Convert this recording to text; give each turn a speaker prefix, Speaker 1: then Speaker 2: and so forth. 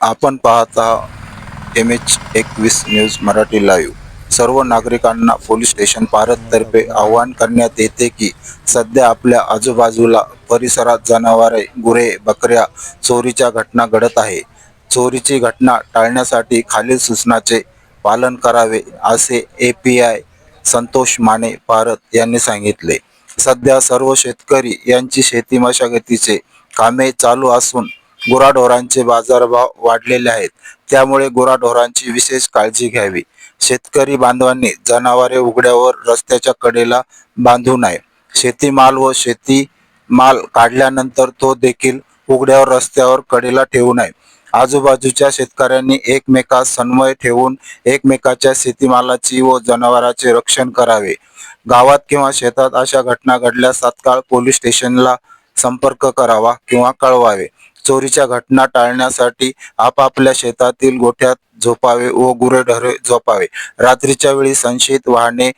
Speaker 1: आपण पाहता M H एकवीस न्यूज मराठी लाईव्ह. सर्व नागरिकांना पोलीस स्टेशन पारततर्फे आवाहन करण्यात येते की सध्या आपल्या आजूबाजूला परिसरात जनावरे गुरे बकऱ्या चोरीच्या घटना घडत आहे. चोरीची घटना टाळण्यासाठी खालील सूचनाचे पालन करावे असे A P I Santosh Mane पारत यांनी सांगितले. सध्या सर्व शेतकरी यांची शेती मशागतीचे कामे चालू असून गुराढोरांचे बाजारभाव वाढलेले आहेत. त्यामुळे गुराढोरांची विशेष काळजी घ्यावी. शेतकरी बांधवांनी जनावरे उघड्यावर रस्त्याच्या कडेला बांधू नये. शेतीमाल व शेती माल काढल्यानंतर तो देखील उघड्यावर रस्त्यावर कडेला ठेवू नये. आजूबाजूच्या शेतकऱ्यांनी एकमेकास समन्वय ठेवून एकमेकाच्या शेतीमालाची व जनावरांचे रक्षण करावे. गावात किंवा शेतात अशा घटना घडल्यास तात्काळ पोलीस स्टेशनला संपर्क करावा किंवा कळवावे. चोरीच्या घटना टाळण्यासाठी आपापल्या शेतातील गोठ्यात झोपावे व गुरेढोरे झोपावे. रात्रीच्या वेळी संशयित वाहने